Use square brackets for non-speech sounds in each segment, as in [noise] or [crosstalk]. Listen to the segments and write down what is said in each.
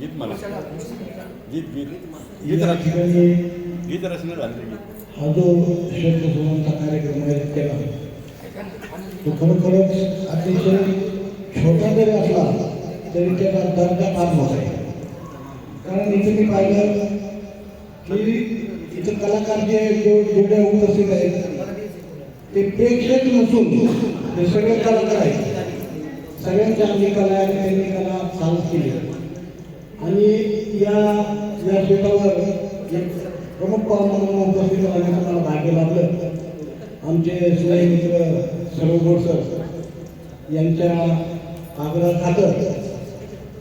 गीत मला. गीत गीत. गीत गीत रचना झाली. गीत हा जो शब्दसुमनचा कार्यक्रम आयोजित केला तो खरोखरच अतिशय छोटा जरी असला तरी त्याचा दर्जा फार मोठा आहे. कारण इथे मी पाहिलं की इथे कलाकार जे जे जेवढे उपस्थित आहेत ते प्रेक्षक नसून ते सगळे कलाकार आहेत. सगळ्यांच्या आपली कला आणि त्यांनी कला चालू केली. आणि या या क्षेत्रावर एक प्रमुख पाहुणा म्हणून उपस्थित राहण्याचं मला भाग्य लाभलं. आमचे स्नेही मित्र सर्व गोडसर यांच्या आग्रह खातर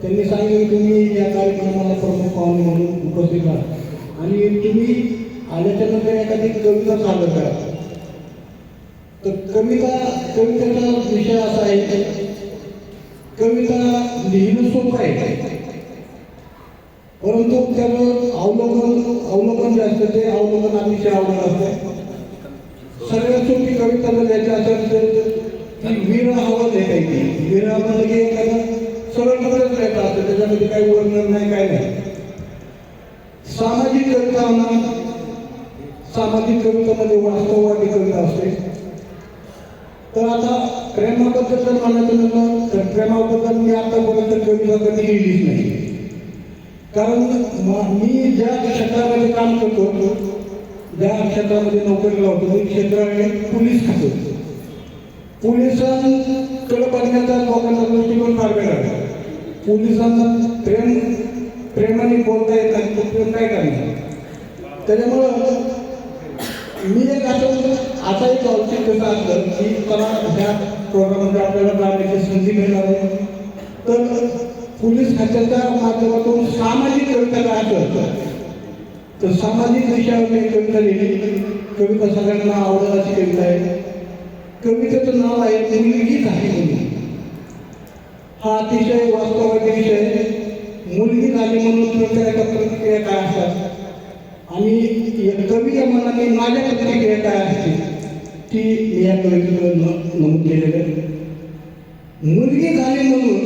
त्यांनी सांगितलं की तुम्ही या कार्यक्रमाला प्रमुख पाहुणे म्हणून उपस्थित राहा. आणि तुम्ही आल्याच्यानंतर एखादी कविता सादर करा. तर कविता कवितेचा विषय असा आहे की कविता लिहिणं सोपं आहे. परंतु त्याचं अवलोकन अवलोकन जे असतं ते अवलोकन अतिशय अवघड असतं. सगळ्यात सोपी कविता जर द्यायची असेल तर ती वीर हवं लिहायची वीर म्हणजे की एखादं सरळ सरळच लिहायचं असतं त्याच्यामध्ये काही वर्णन नाही काय नाही. सामाजिक कविता म्हणा सामाजिक कवितामध्ये वास्तववादी कविता असते. तर आता प्रेमाबद्दल जर म्हणायचं म्हणलं तर प्रेमाबद्दल मी आतापर्यंत कविता कधी लिहिलीच नाही. कारण मी ज्या क्षेत्रामध्ये काम करतो ज्या क्षेत्रामध्ये नोकरी लावतो ते क्षेत्र आहे पोलीस खातं. पोलिसांकडे बघण्याचा लोकांचा दृष्टिकोन फार वेगळा आहे. पोलिसांना प्रेम प्रेमाने बोलता येत नाही तर प्रेम काय करणार. त्याच्यामुळं मी एक असं आता एक औचित्य असलं की मला ह्या प्रोग्राममध्ये आपल्याला जाण्याची संधी मिळणार आहे. तर पोलीस खात्याच्या माध्यमातून सामाजिक कविता काय असतं तर सामाजिक विषयावर मी कविता लिहिली कविता सगळ्यांना आवडत अशी कविता आहे कवितेचं नाव आहे मुलगी झाली म्हणून. हा अतिशय वास्तवाचा विषय आहे. मुलगी झाली म्हणून प्रत्येकाच्या प्रतिक्रिया काय असतात? आणि या कवी या मनाने माझ्या प्रतिक्रिया काय असते ती मी या कवितेमध्ये नमूद केलेलं आहे. मुलगी झाली म्हणून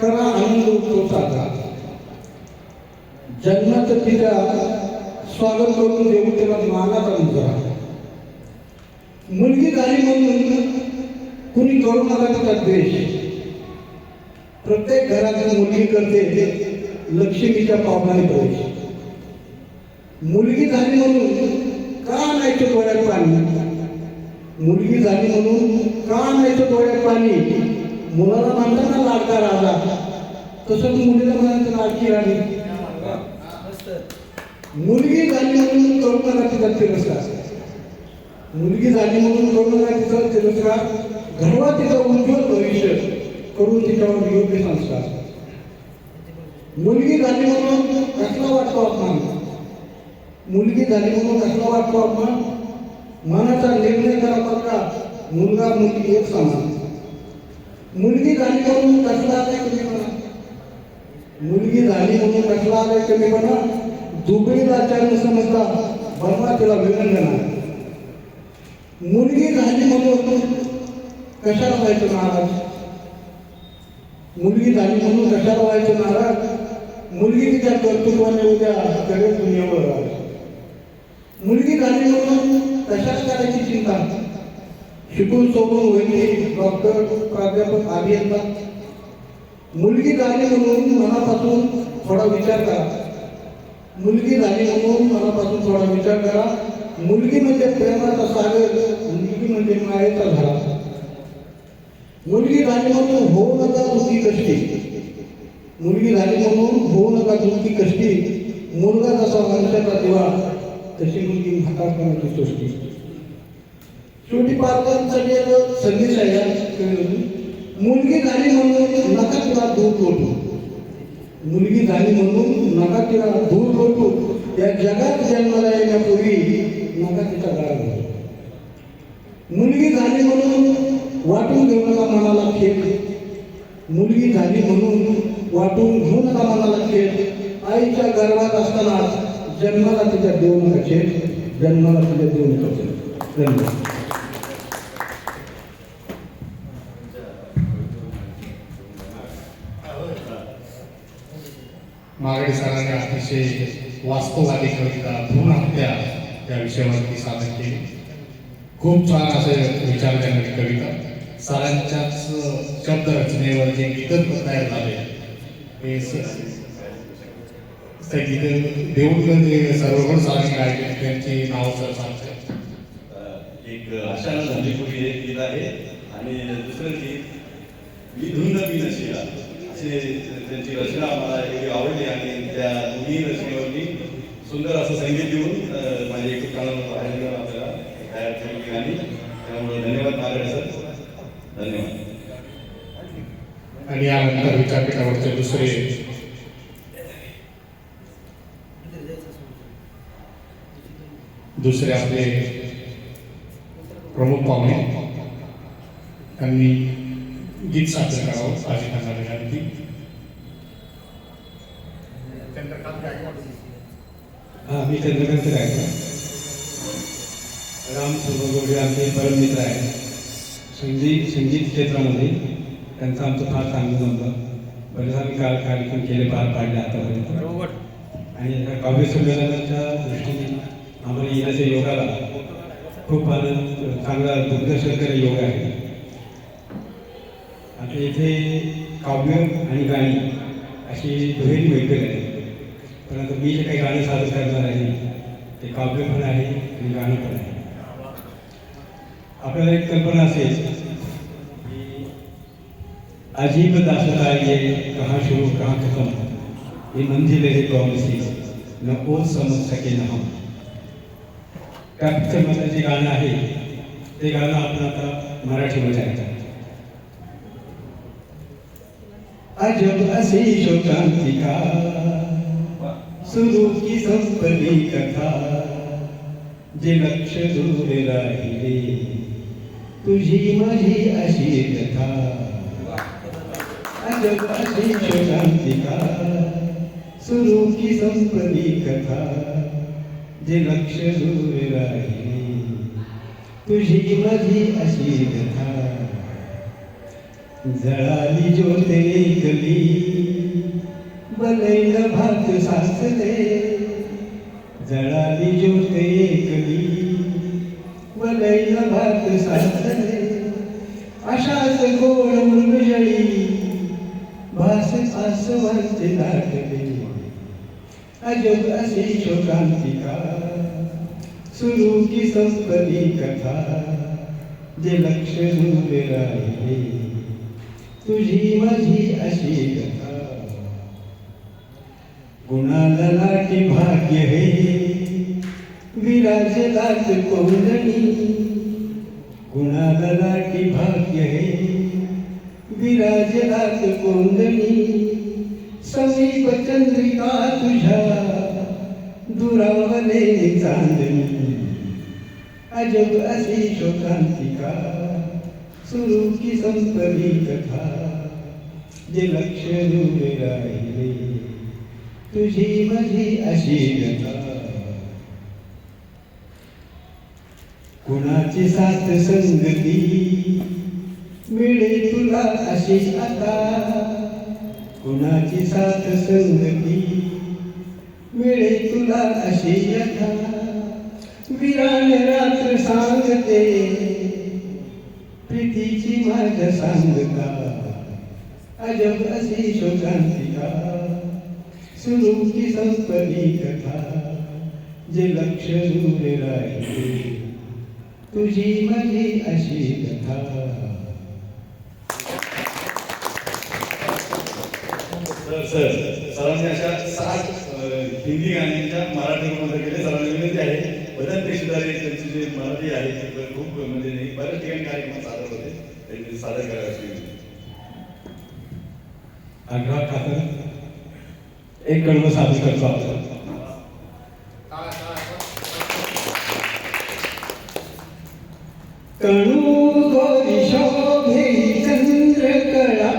करा आनंद उत्सव साजरा. जन्माचं तिला स्वागत करून देऊ तिला मानाचा मुजरा मुलगी झाली म्हणून कुणी करू नका तिचा द्वेष. प्रत्येक घरात मुलगी करते लक्ष्मीच्या पावलाने प्रवेश मुलगी झाली म्हणून का नाही डोळ्यात पाणी? मुलगी झाली म्हणून का नाही डोळ्यात पाणी. मुलाला म्हणताना लाडका राजा. तसंच मुलीला म्हणायचं लाडकी राणी. मुलगी झाली म्हणून करुणा तिचा तिरस्कार मुलगी झाली म्हणून करुणा तिचा तिरस्कार घडवा तिचा उज्ज्वल भविष्य करून तिच्यावर योग्य संस्कार. मुलगी झाली म्हणून कसला वाटतो अपमान? मुलगी झाली म्हणून कसला वाटतो अपमान? मनाचा निर्णय करा पक्का मुलगा मुलगी एक समान मुलगी झाली म्हणून कसला कमीपणा मुलगी झाली म्हणून कसला कमीपणा दुबळीला चरण समजता बनवा तिला विनंदना मुलगी झाली म्हणून कशाला व्हायचं नाराज़? मुलगी झाली म्हणून कशाला व्हायचं नाराज़? मुलगी तिच्या कर्तृत्वाने उद्या करेल दुनियावर. मुलगी झाली म्हणून कशाने करायची चिंता शिकून सोडून होईल डॉक्टर प्राध्यापक अभियंता. मुलगी झाली म्हणून मनापासून थोडा विचार करा. मुलगी झाली म्हणून मनापासून थोडा विचार करा. मुलगी म्हणजे प्रेमाचा सागर मुलगी म्हणजे मायेचा धरा मुलगी झाली म्हणून होऊ नका तुमची कष्टी. मुलगी झाली म्हणून होऊ नका तुमची कष्टी. मुलगा जसा मनुष्याचा दिवा तशी मुलगी म्हातारपणाची सोडली शेवटी पालकांसाठी एक संदेश आहे या मुलगी झाली म्हणून नका तिला दूर तोडतो मुलगी झाली म्हणून नका तिला दूर तोडतो या जगात जन्माला येण्यापूर्वी नका तिचा गाळ मुलगी झाली म्हणून वाटून घेऊ नका मनाला खेळ. मुलगी झाली म्हणून वाटून घेऊ नका मनाला खेळ. आईच्या गर्भात जन्माला तिच्या देऊ नकाचे जन्माला तिच्या देऊ नकाचे धन्यवाद. मागणी सरांनी अतिशय वास्तववादी कविता भ्रूण हत्या या विषयावरती सादर केली. खूप छान असे विचार करणारी कविता. सरांच्याच शब्दरचनेवर जे इतर तयार झाले हे ते गीतं देऊन जे सर्वगुण सरांनी गायले त्यांची नाव सर सांगतात एक आशाला झालीपुरी एक गीत आहे. आणि दुसरं गीत मी धुंद मी नशिला असे त्यांची रचना मला एवढी आवडली. आणि त्या दोन्ही रचनेवरती सुंदर असं संगीत देऊन माझ्या एक कानावर बाहेर घेऊन आपल्याला तयार केलेली गाणी त्यामुळे धन्यवाद मागडे सर. धन्यवाद. आणि यानंतर विद्यापीठावरचे दुसरे दुसरे आपले प्रमुख पाहुणे त्यांनी गीत सादर करावं त्यांना विनंती हा मी चंद्रकांत रायकर राम सर्वगोडे आमचे परममित्र आहेत. संगीत संगीत क्षेत्रामध्ये त्यांचं आमचं फार चांगलं जमलं बरेच आम्ही काल कार्यक्रम केले पार पाडले आतापर्यंत आणि काव्य संमेलनाच्या दृष्टीने आम्हाला येण्याच्या योगाला खूप आनंद चांगला दुर्दर्शनकारी योग आहे आता इथे काव्य आणि गाणी अशी दुहेरी मैत्री आहे पण आता मी जे काही गाणं सादर करणार आहे, ते काव्य पण आहे आणि गाणं पण आहे. आपल्याला एक कल्पना असेल की अजीब दासता ये कहाँ शुरू, कहाँ खत्म? ये मंजिल है कौन सी न कोण समज सके न हम। त्या पिक्चरमधलं जे गाणं आहे, ते गाणं आपण आता मराठीमध्ये ऐकतो. अजब असे शोकांतिका सुरू की संपली कथा, जे लक्ष दूर राहिले, तुझी माझी अशी कथा. अजब अशी शोकांतिका सुरू की संपली कथा जे लक्ष दूर राहिले. तुझी माझी अशी कथा जळाली ज्योते एकली. बनैल भात साचले. जळाली ज्योते एकली. बनैल भात साचले. अशाच गोड मृगजळी. भास आसवांचे दाटले अजब अशी शोकांतिका सुरू की संपली कथा जे लक्ष दूर राहिले तुझी माझी अशी कथा। गुणाला लाटी भाग्य हे विराज लाट कोंदणी गुणाला लाटी भाग्य हे विराज लाट कोंदणी समीप चंद्रिका तुझ्या दुरावले चांदणी. अजब अशी शोकांतिका सुरू की संपली कथा जे लक्ष दूर राहिले. तुझी माझी अशी कथा कुणाची साथ संगती मिळे तुला अशी आता? कुणाची साथ संगती? मिळे तुला अशी यथा. विराण रात्र सांगते. प्रीतीची माझ्या सांगता. अजब अशी शोकांतिका सुरूची संपली कथा. जे लक्ष दूर राहिले. तुझी माझी अशी कथा. सर सर सरांनी अशा सात हिंदी गाण्यांच्या मराठी मध्ये केले. सरांनी विनंती आहे बदन पेशदारी त्यांची जे मराठी आहे ते खूप म्हणजे नाही बऱ्याच ठिकाणी कार्यक्रम सादर होते. त्यांनी सादर करावे अशी विनंती आग्रह खातर एक कडवं सादर करतो आपण तणू गोरी शोभे चंद्रकळा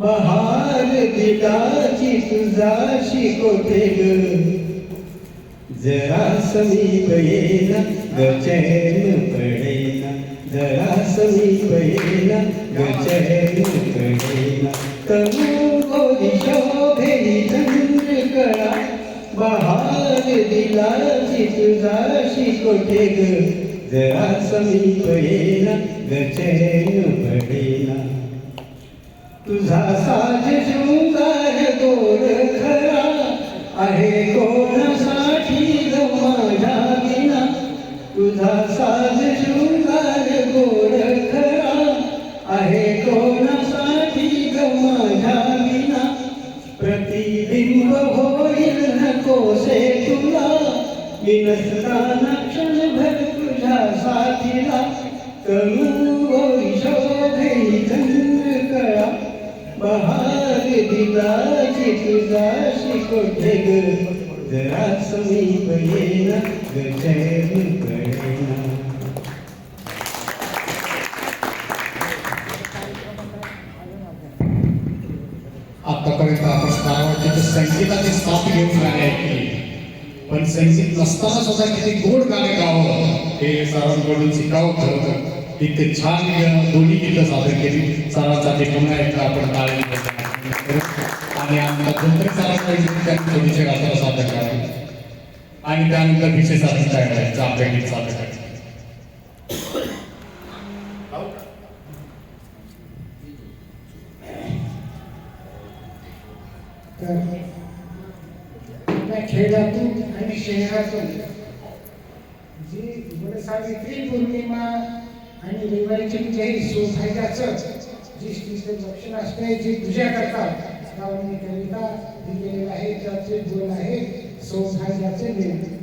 बहार दिटाची तुझाशी कोठे जरा समीप येना गचैन पडेना. जरा समीप येना गचैन पडेना. तनु गोरी शोभेली चंद्र कळा बहार दिलाची तुझाशी कोठे ग? जरा समीप येना गचैन पडेना. तुझा साज आतापर्यंत आपण स्टार संगीताची स्थाप घेऊन गाणी पण संगीत नसताना सुद्धा किती गोड गाणे गावं. हे सरांकडून शिकावं खरं तर. इतके छान दोन्ही गीतं सादर केली. सरांसाठी पुन्हा एकदा आपण आणि आमच्या धोत्रे सरांकडे त्यांनी थोडीशे गाताना सादर करावे. आणि त्यानंतर विषय साधन करायचा आपल्याकडे चालू करायचं खेळातून आणि शहरातून जी गुणसावित्री पौर्णिमा आणि रविवारीची जैन जी स्त्रीचं दक्षिण असते जी पूजा करतात त्यावर मी कविता दिलेली आहे त्याचे दोन आहेत. Sometimes that's in there.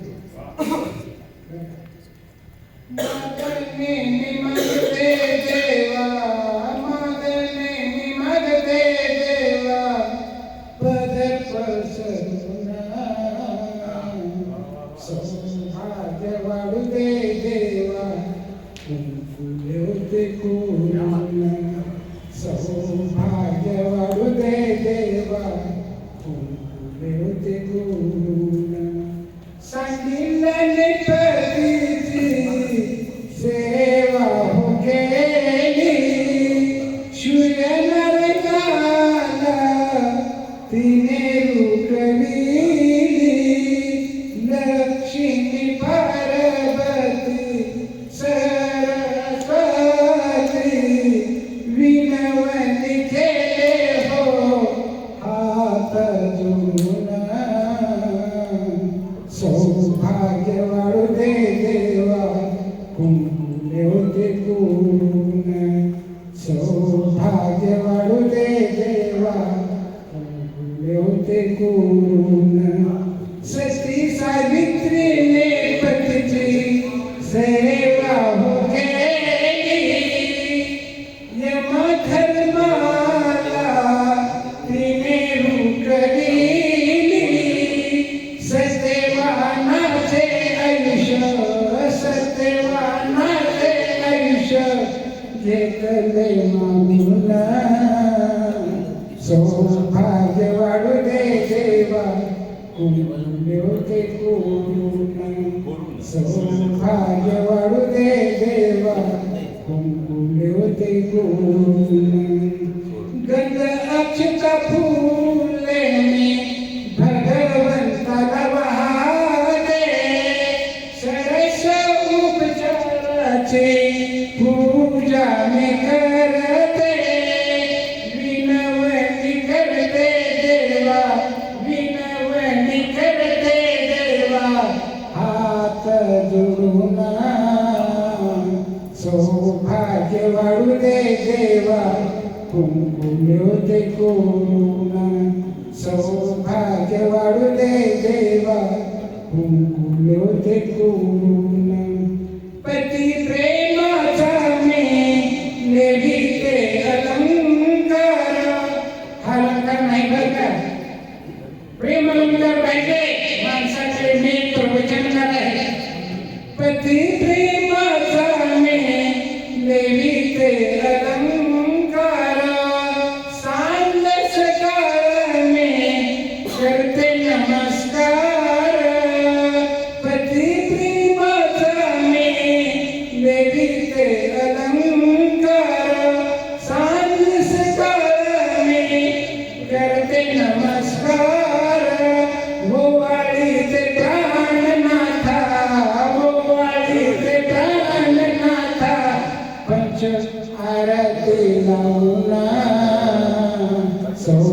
Thank you. पूजा में कर Amen.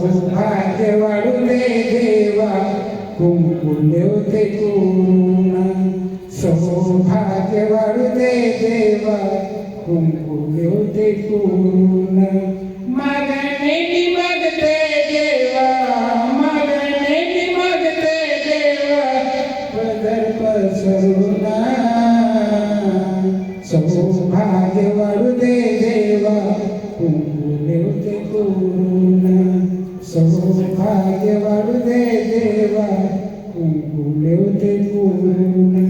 सौभाग्य वाढू दे देवा कुंकू देवते कुणा मागणे सौभाग्य वाढू दे देवा कुंकू देवते कुणा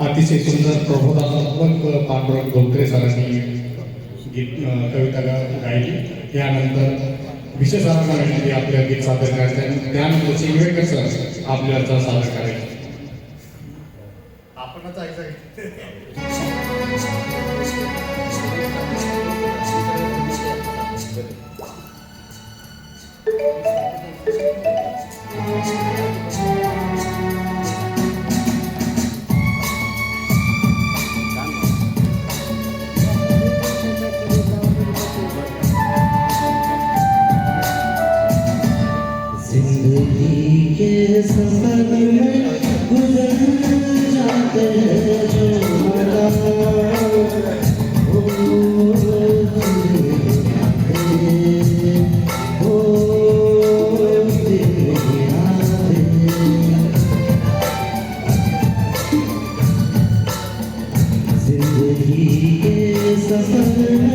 अतिशय सुंदर प्रबोधात्मक पांडुरंग गोखरे सरांनी गीत कविता गायली. यानंतर विशेष विनंती आपल्या गीत सादर करायचं आणि त्यानंतर शिंगवेकर सर आपल्या अर्थ सादर करायचे. आपणच ऐकायचं [laughs] जिंदगी के सफर में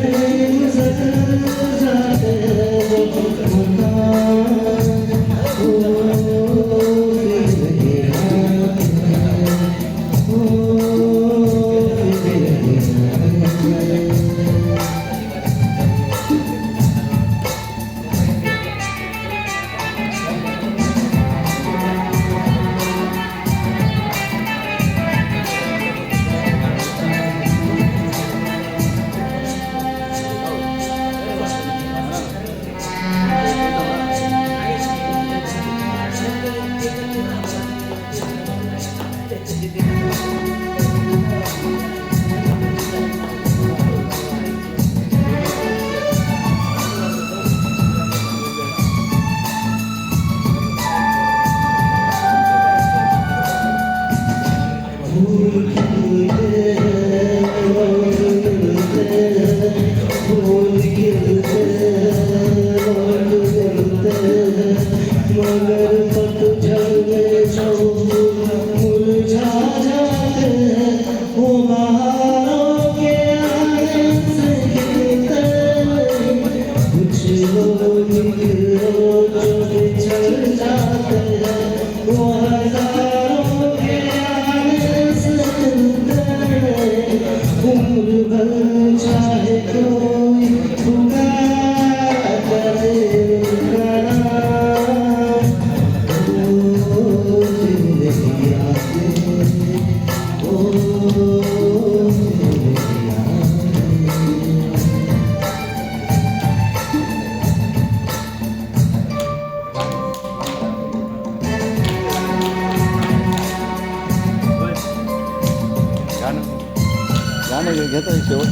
घेता शेवट.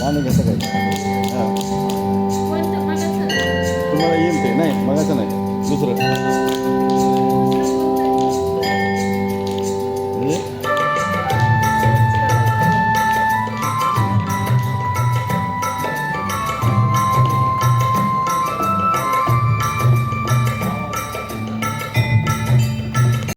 गाणं घेता काय? हां. तुम्हाला येईल ते. नाही मगाचं नाही. दुसरं.